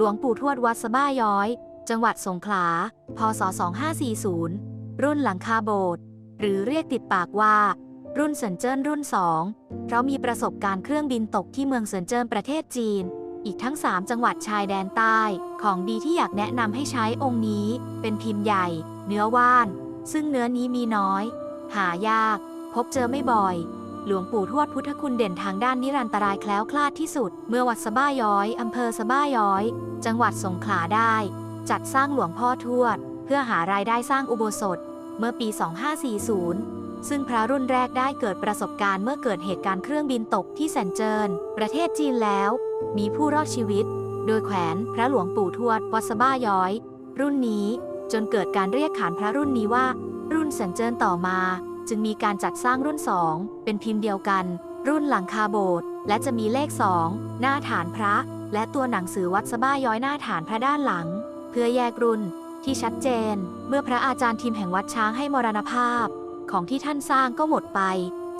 หลวงปู่ทวดวัดสะบ้าย้อย จังหวัดสงขลา พศ 2540 รุ่นหลังคาโบสถ์หรือเรียกติดปากว่า รุ่นเซินเจิ้นรุ่น 2 เพราะมีประสบการณ์เครื่องบินตกที่เมืองเซินเจิ้นประเทศจีน อีกทั้ง 3 จังหวัดชายแดนใต้ ของดีที่อยากแนะนำให้ใช้องค์นี้ เป็นพิมพ์ใหญ่ เนื้อว่าน ซึ่งเนื้อนี้มีน้อย หายาก พบเจอไม่บ่อย หลวงปู่ทวดพุทธคุณเด่นทางด้านนิรันตรายแคล้วคลาดที่สุด เมื่อวัดสะบ้าย้อย อำเภอสะบ้าย้อย จังหวัดสงขลาได้ จัดสร้างหลวงพ่อทวด เพื่อหารายได้สร้างอุโบสถ เมื่อปี 2540 ซึ่งพระรุ่นแรกได้เกิดประสบการณ์เมื่อเกิดเหตุการณ์เครื่องบินตกที่แซนเจิน ประเทศจีนแล้ว มีผู้รอดชีวิต โดยแขวนพระหลวงปู่ทวดวัดสะบ้าย้อย รุ่นนี้จนเกิดการเรียกขานพระรุ่นนี้ว่า รุ่นแซนเจินต่อมา จึงมีการจัดสร้างรุ่น 2 เป็นพิมพ์เดียวกัน รุ่นหลังคาโบสถ์และจะมีเลข 2 หน้าฐานพระ และตัวหนังสือวัดสะบ้าย้อยหน้าฐานพระด้านหลัง เพื่อแยกรุ่นที่ชัดเจน เมื่อพระอาจารย์ทีมแห่งวัดช้างให้มรณภาพ ของที่ท่านสร้างก็หมดไป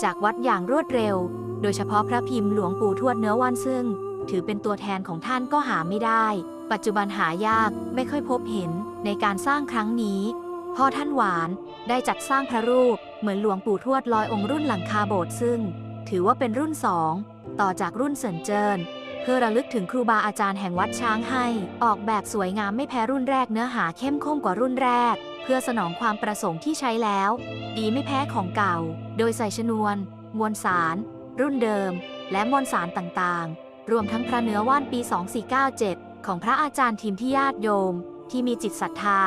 จากวัดอย่างรวดเร็ว โดยเฉพาะพระพิมพ์หลวงปู่ทวดเนื้อวันซึ่ง ถือเป็นตัวแทนของท่านก็หาไม่ได้ ปัจจุบันหายากไม่ค่อยพบเห็นในการสร้างครั้งนี้ พ่อท่านหวานได้จัดสร้างพระรูปเหมือนหลวงปู่ทวดลอยองค์รุ่นหลังคาโบสถ์ซึ่ง ถือว่าเป็นรุ่นสองต่อจากรุ่นเซินเจินเพื่อระลึกถึงครูบาอาจารย์แห่งวัดช้างให้ ออกแบบสวยงามไม่แพ้รุ่นแรกเนื้อหาเข้มข้นกว่ารุ่นแรก เพื่อสนองความประสงค์ที่ใช้แล้ว ดีไม่แพ้ของเก่า โดยใส่ชนวน มวลสาร รุ่นเดิม และมวลสารต่างๆ รวมทั้งพระเนื้อว่านปี 2497 ของพระอาจารย์ทีมที่ญาติโยม ที่มีจิตศรัทธา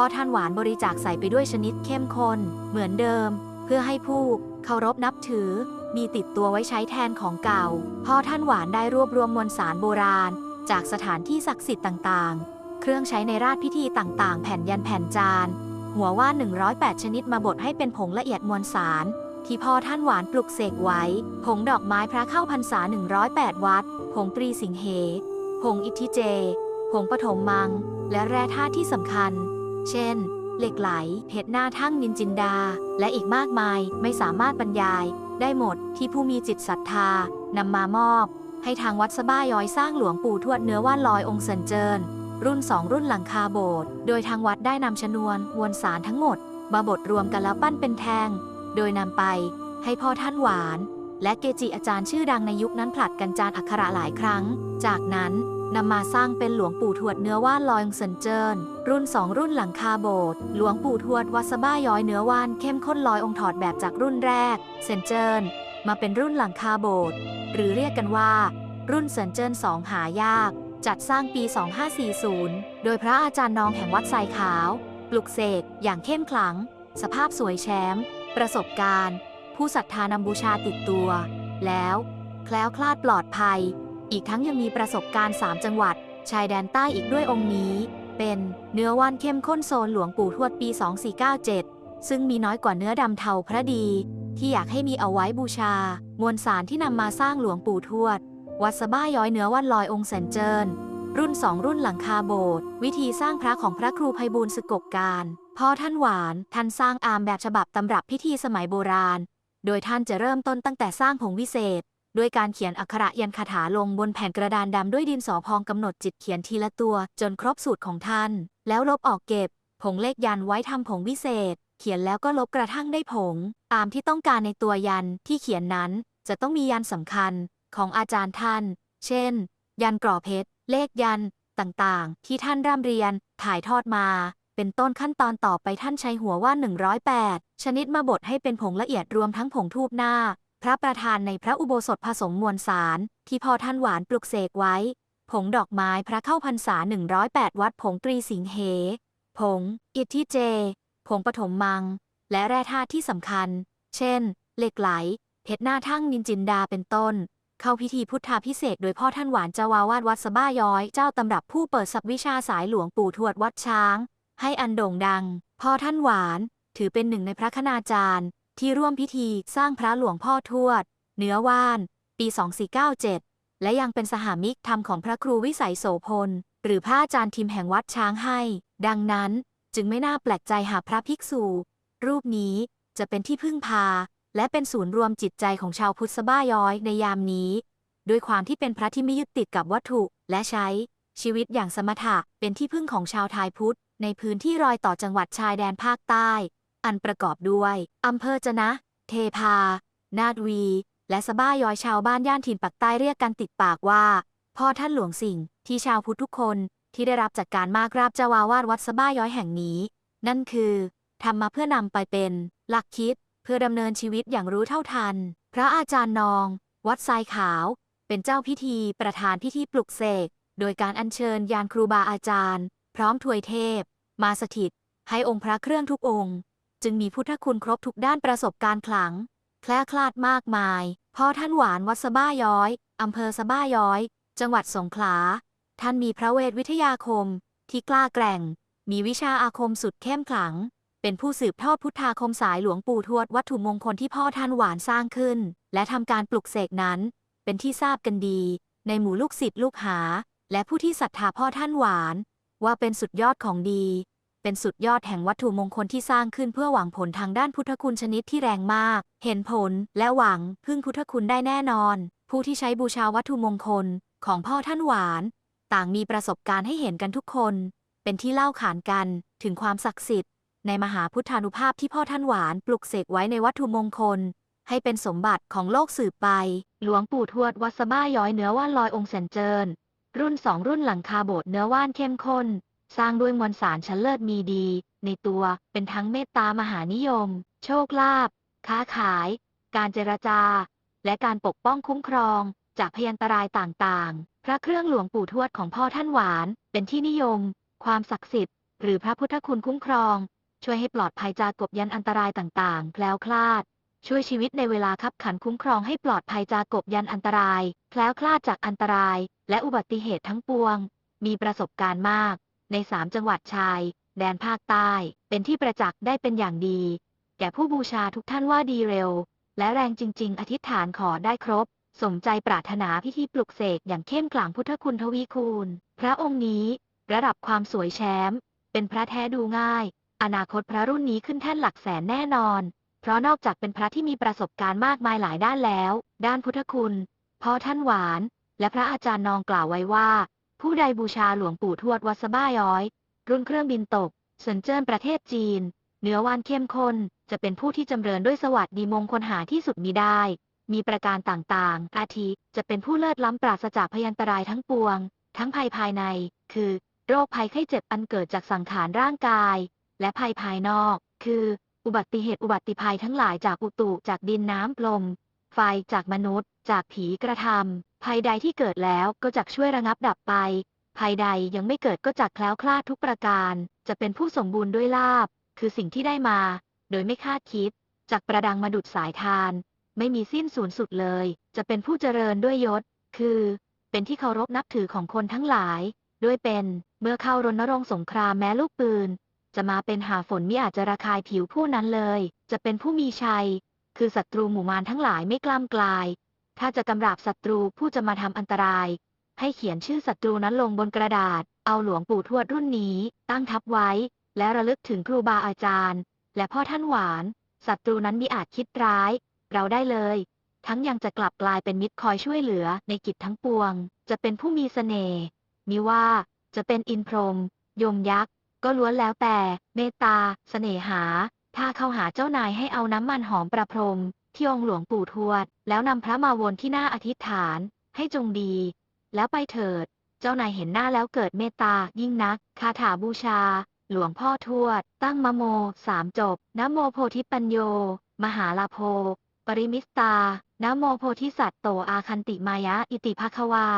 อท่านหวานบริจาคใส่ไปด้วยชนิดเข้มข้นเหมือนเดิม เพื่อให้ผู้เคารพนับถือ มีติดตัวไว้ใช้แทนของเก่า พ่อท่านหวานได้รวบรวมมวลสารโบราณ จากสถานที่ศักดิ์สิทธิ์ต่างๆ เครื่องใช้ในราชพิธีต่างๆ แผ่นยันแผ่นจาน หัวว่าน108 ชนิดมาบดให้เป็นผงละเอียดมวลสาร ที่พ่อท่านหวานปลุกเสกไว้ ผงดอกไม้พระเข้าพรรษา 108 วัด ผงตรีสิงเห ผงอิทธิเจ ผงปฐมมัง และแร่ธาตุที่สำคัญ เช่น เหล็กไหล เพชรหน้าทั่งนินจินดา และอีกมากมายไม่สามารถบรรยายได้หมดที่ผู้มีจิตศรัทธานำมามอบ ให้ทางวัดสะบ้าย้อยสร้างหลวงปู่ทวดเนื้อว่านลอยองค์เซินเจินรุ่น2รุ่นหลังคาโบสถ์โดยทางวัดได้นำชนวนมวลสารทั้งหมดมาบดรวมกันแล้วปั้นเป็นแท่งโดยนำไปให้พ่อท่านหวาน และเกจิอาจารย์ชื่อดังในยุคนั้นผลัดกันจานอักขระหลายครั้ง จากนั้น นำมาสร้างเป็นหลวงปู่ทวดเนื้อว่านลอยงเซินเจินรุ่น 2 รุ่นหลังคาโบสถ์หลวงปู่ทวดวัสบ้าย้อยเนื้อว่านเข้มข้นลอยองค์ถอดแบบจากรุ่นแรกเซนเจินมาเป็นรุ่นหลังคาโบสถ์หรือเรียกกันว่า รุ่นเซินเจิน2หายาก จัดสร้างปี 2540 โดยพระอาจารย์น้องแห่งวัดไซขาว ปลุกเสกอย่างเข้มขลัง สภาพสวยแชมป์ประสบการณ์ ผู้ศรัทธานำบูชาติดตัว แล้ว แคล้วคลาดปลอดภัย อีกทั้งยังมีประสบการณ์ 3 จังหวัด ชายแดนใต้อีกด้วยองค์นี้ เป็นเนื้อว่านเข้มข้นโซนหลวงปู่ทวดปี 2497 ซึ่งมีน้อยกว่าเนื้อดำเทาพระดี ที่อยากให้มีเอาไว้บูชา มวลสารที่นำมาสร้างหลวงปู่ทวด วัดสะบ้าย้อยเนื้อว่านลอยองค์แสนเจินรุ่น2รุ่นหลังคาโบสถ์วิธีสร้างพระของพระครูไพบูลสกบการพ่อท่านหวานท่านสร้างอามแบบฉบับตำรับพิธีสมัยโบราณ โดยท่านจะเริ่มต้นตั้งแต่สร้างผงวิเศษ ด้วยการเขียนอักขระยันคาถาลงบนแผ่นกระดานดำด้วยดินสอพองกำหนดจิตเขียนทีละตัว จนครบสูตรของท่าน แล้วลบออกเก็บ ผงเลขยันไว้ทำผงวิเศษ เขียนแล้วก็ลบกระทั่งได้ผง ตามที่ต้องการในตัวยันที่เขียนนั้น จะต้องมียันสำคัญของอาจารย์ท่าน เช่น ยันกรอเพชร เลขยัน ต่างๆ ที่ท่านร่ำเรียน ถ่ายทอดมา เป็นต้นขั้นตอนต่อไปท่านใช้หัวว่าน108 ชนิดมาบดให้เป็นผงละเอียดรวมทั้งผงทูบหน้า พระประธานในพระอุโบสถผสมมวลสาร ที่พ่อท่านหวานปลุกเสกไว้ ผงดอกไม้พระเข้าพรรษา 108 วัดผงตรีสิงเห ผง อิทธิเจ ผงปฐมมัง และแร่ธาตุที่สำคัญ เช่น เหล็กไหล เพชรหน้าทั่งนินจินดาเป็นต้น เข้าพิธีพุทธาพิเศษโดยพ่อท่านหวานเจ้าวาวาดวัดสะบ้าย้อย เจ้าตำรับผู้เปิดสับวิชาสายหลวงปู่ทวดวัดช้าง ให้อันโด่งดัง พ่อท่านหวาน ถือเป็นหนึ่งในพระคณาจารย์ ที่ร่วมพิธีสร้างพระหลวงพ่อทวด เนื้อว่าน ปี 2497 และยังเป็นสหามิกธรรมของพระครูวิสัยโสพล หรือพระอาจารย์ทิมแห่งวัดช้างให้ ดังนั้นจึงไม่น่าแปลกใจหากพระภิกษุ รูปนี้จะเป็นที่พึ่งพา และเป็นศูนย์รวมจิตใจของชาวพุทธบ้าย้อยในยามนี้ ด้วยความที่เป็นพระที่ไม่ยึดติดกับวัตถุและใช้ชีวิตอย่างสมถะเป็นที่พึ่งของชาวไทยพุทธ ในพื้นที่รอยต่อจังหวัดชายแดนภาคใต้ อันประกอบด้วยอำเภอจะนะ เทพา นาดวี และสะบ้ายอยชาวบ้านย่านถิ่นปักใต้เรียกกันติดปากว่า พ่อท่านหลวงสิ่งที่ชาวพุทธทุกคนที่ได้รับจากการมากราบเจ้าวาวาดวัดสะบ้าย้อยแห่งนี้ นั่นคือทำมาเพื่อนำไปเป็น หลักคิดเพื่อดำเนินชีวิตอย่างรู้เท่าทัน พระอาจารย์นอง วัดทรายขาว เป็นเจ้าพิธีประธานพิธีปลุกเสกโดยการอัญเชิญยานครูบาอาจารย์ พร้อมถวยเทพ มาสถิต ให้องค์พระเครื่องทุกองค์ จึงมีพุทธคุณครบทุกด้านประสบการณ์ขลัง แคล้วคลาดมากมาย พ่อท่านหวานวัดสะบ้าย้อย อำเภอสะบ้าย้อย จังหวัดสงขลา ท่านมีพระเวทวิทยาคม ที่กล้าแกร่ง มีวิชาอาคมสุดเข้มขลัง เป็นผู้สืบทอดพุทธาคมสายหลวงปู่ทวดวัตถุมงคลที่พ่อท่านหวานสร้างขึ้น และทำการปลุกเสกนั้น เป็นที่ทราบกันดี ในหมู่ลูกศิษย์ลูกหา และผู้ที่ศรัทธาพ่อท่านหวาน ว่าเป็นสุดยอดของดี เป็นสุดยอดแห่งวัตถุมงคลที่สร้างขึ้นเพื่อหวังผลทางด้านพุทธคุณชนิดที่แรงมาก เห็นผลและหวังพึ่งพุทธคุณได้แน่นอน ผู้ที่ใช้บูชาวัตถุมงคลของพ่อท่านหวาน ต่างมีประสบการณ์ให้เห็นกันทุกคน เป็นที่เล่าขานกันถึงความศักดิ์สิทธิ์ ในมหาพุทธานุภาพที่พ่อท่านหวาน ปลุกเสกไว้ในวัตถุมงคล ให้เป็นสมบัติของโลกสืบไป หลวงปู่ทวดวัดสบ้าย้อยเนื้อว่านลอยองค์แสนเจิญรุ่นสองรุ่นหลังคาโบสถ์เนื้อว่านเข้มข้น สร้างด้วยมวลสารชั้นเลิศมีดี ในตัวเป็นทั้งเมตตามหานิยม โชคลาภค้าขาย การเจรจา และการปกป้องคุ้มครอง จากพยันตรายต่างๆ พระเครื่องหลวงปู่ทวดของพ่อท่านหวาน เป็นที่นิยม ความศักดิ์สิทธิ์ หรือพระพุทธคุณคุ้มครอง ช่วยให้ปลอดภัยจากกบยันอันตรายต่างๆ แคล้วคลาด ช่วยชีวิตในเวลาคับขันคุ้มครองให้ปลอดภัยจากกบยันอันตราย แคล้วคลาดจากอันตราย และอุบัติเหตุทั้งปวง มีประสบการณ์มาก ในสามจังหวัดชาย แดนภาคใต้ เป็นที่ประจักษ์ได้เป็นอย่างดี แก่ผู้บูชาทุกท่านว่าดีเร็ว และแรงจริง ๆ อธิษฐานขอได้ครบ สมใจปรารถนาพิธีปลุกเสกอย่างเข้มขลังพุทธคุณทวีคูณ พระองค์นี้ ระดับความสวยแชมป์เป็นพระแท้ดูง่าย อนาคตพระรุ่นนี้ขึ้นแท่นหลักแสนแน่นอน เพราะนอกจากเป็นพระที่มีประสบการณ์มากมายหลายด้านแล้ว ด้านพุทธคุณพ่อท่านหวาน และพระอาจารย์นองกล่าวไว้ว่า ผู้ใดบูชาหลวงปู่ทวดวัดสบ้าย้อย รุ่นเครื่องบินตกเซินเจิ้นประเทศจีน เนื้อวานเข้มข้นจะเป็นผู้ที่จำเริญด้วยสวัสดีมงคลหาที่สุดมิได้ มีประการต่างๆ อาทิจะเป็นผู้เลิศล้ำปราศจากพยันตรายทั้งปวง ทั้งภัยภายใน คือ โรคภัยไข้เจ็บอันเกิดจากสังขารร่างกาย และภัยภายนอก คือ อุบัติเหตุอุบัติภัยทั้งหลายจากอุตุจากดินน้ำลมไฟจากมนุษย์ จากผีกระทำภัยใดที่เกิดแล้วก็จะช่วยระงับดับไป ภัยใดยังไม่เกิดก็จะแคล้วคลาดทุกประการ จะเป็นผู้สมบูรณ์ด้วยลาบ คือสิ่งที่ได้มา โดยไม่คาดคิดจากประดังมาดุดสายทาน ไม่มีสิ้นสูญสุดเลย จะเป็นผู้เจริญด้วยยศ คือ เป็นที่เคารพนับถือของคนทั้งหลาย ด้วยเป็นเมื่อเข้ารณรงค์สงครามแม้ลูกปืน จะมาเป็นหาฝนมิอาจจะระคายผิวผู้นั้นเลย จะเป็นผู้มีชัย คือศัตรูหมู่มารทั้งหลายไม่กล้ามกลาย ถ้าจะกำราบศัตรูผู้จะมาทำอันตราย ให้เขียนชื่อศัตรูนั้นลงบนกระดาษ เอาหลวงปู่ทวดรุ่นนี้ ตั้งทับไว้ และระลึกถึงครูบาอาจารย์ และพ่อท่านหวานศัตรูนั้นมิอาจคิดร้าย เราได้เลย ทั้งยังจะกลับกลายเป็นมิตรคอยช่วยเหลือในกิจทั้งปวง จะเป็นผู้มีเสน่ห์มิว่าจะเป็นอินพรหมยมยักษ์ ก็ล้วนแล้วแต่ เมตตาเสน่หา ถ้าเข้าหาเจ้านายให้เอาน้ำมันหอมประพรม ที่องค์หลวงปู่ทวด แล้วนำพระมาวนที่หน้าอธิษฐาน ให้จงดี แล้วไปเถิด เจ้านายเห็นหน้าแล้วเกิดเมตตายิ่งนัก คาถาบูชา หลวงพ่อทวด ตั้งมโมสามจบนโมโพธิปัญโย มหาลาโพ ปริมิสตานโมโพธิสัตว์โตอาคันติมายะ อิติภควา